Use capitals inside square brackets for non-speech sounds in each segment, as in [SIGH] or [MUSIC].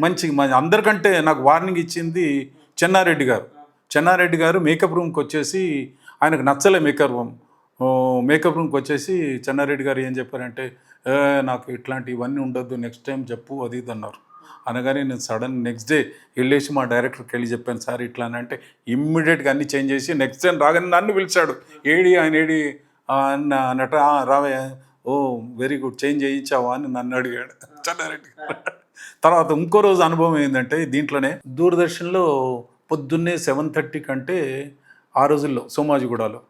మంచి మ- అందరికంటే నాకు వార్నింగ్ ఇచ్చింది చెన్నారెడ్డి గారు. చెన్నారెడ్డి గారు మేకప్ రూమ్కి వచ్చేసి ఆయనకు నచ్చలే మేకప్ రూమ్ మేకప్ రూమ్కి వచ్చేసి చెన్నారెడ్డి గారు ఏం చెప్పారంటే నాకు ఇట్లాంటి ఇవన్నీ ఉండొద్దు నెక్స్ట్ టైం చెప్పు అది ఇది అన్నారు. అనగానే నేను సడన్ నెక్స్ట్ డే వెళ్ళేసి మా డైరెక్టర్కి వెళ్ళి చెప్పాను సార్ ఇట్లా అని అంటే ఇమ్మీడియట్గా అన్ని చేంజ్ చేసి నెక్స్ట్ టైం రాగానే నన్ను పిలిచాడు. ఏడి ఆయన ఏడి అన్న అన్నట్టు రావే ఓ వెరీ గుడ్ చేంజ్ చేయించావా అని నన్ను అడిగాడు. [LAUGHS] చెన్నారెడ్డి గారు. తర్వాత ఇంకో రోజు అనుభవం ఏంటంటే దీంట్లోనే దూరదర్శన్లో పొద్దున్నే సెవెన్ థర్టీ కంటే ఆ రోజుల్లో సోమాజిగూడలో.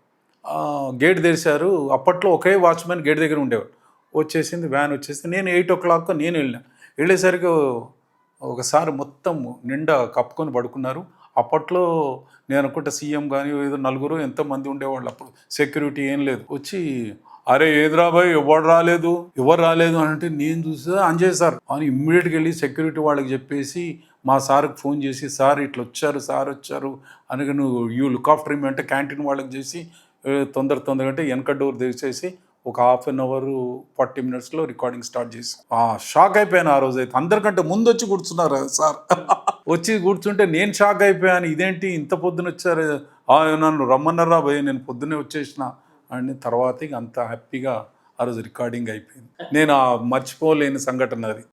గేట్ తెరిచారు. అప్పట్లో ఒకే వాచ్మెన్ గేట్ దగ్గర ఉండేవాడు. వచ్చేసింది వ్యాన్ వచ్చేసి నేను ఎయిట్ ఓ క్లాక్ నేను వెళ్ళిన. వెళ్ళేసరికి ఒకసారి మొత్తం నిండా కప్పుకొని పడుకున్నారు. అప్పట్లో నేను అనుకుంటా సీఎం కానీ ఏదో నలుగురు ఎంతమంది ఉండేవాళ్ళు అప్పుడు. సెక్యూరిటీ ఏం లేదు. వచ్చి అరే ఏదిరా భయ్ ఎవరు రాలేదు? ఎవరు రాలేదు అని అంటే నేను చూసా అంజయ్ సార్. అని ఇమ్మీడియట్గా వెళ్ళి సెక్యూరిటీ వాళ్ళకి చెప్పేసి మా సార్కి ఫోన్ చేసి సార్ ఇట్లా వచ్చారు సార్ వచ్చారు అనగా నువ్వు యూ లుక్ ఆఫ్టర్ మీ అంటే క్యాంటీన్ వాళ్ళకి చేసి తొందర తొందరగా అంటే వెనక డోర్ తెరిచేసి ఒక హాఫ్ అన్ అవర్ ఫార్టీ మినిట్స్లో రికార్డింగ్ స్టార్ట్ చేసి. షాక్ అయిపోయాను ఆ రోజు అయితే. అందరికంటే ముందు వచ్చి కూర్చున్నారు సార్? వచ్చి కూర్చుంటే నేను షాక్ అయిపోయాను. ఇదేంటి ఇంత పొద్దున వచ్చారు? నన్ను రమ్మన్నారా భయ్య నేను పొద్దునే వచ్చేసిన. అండ్ తర్వాత ఇక అంత హ్యాపీగా ఆ రోజు రికార్డింగ్ అయిపోయింది. నేను ఆ మర్చిపోలేని సంఘటన అది.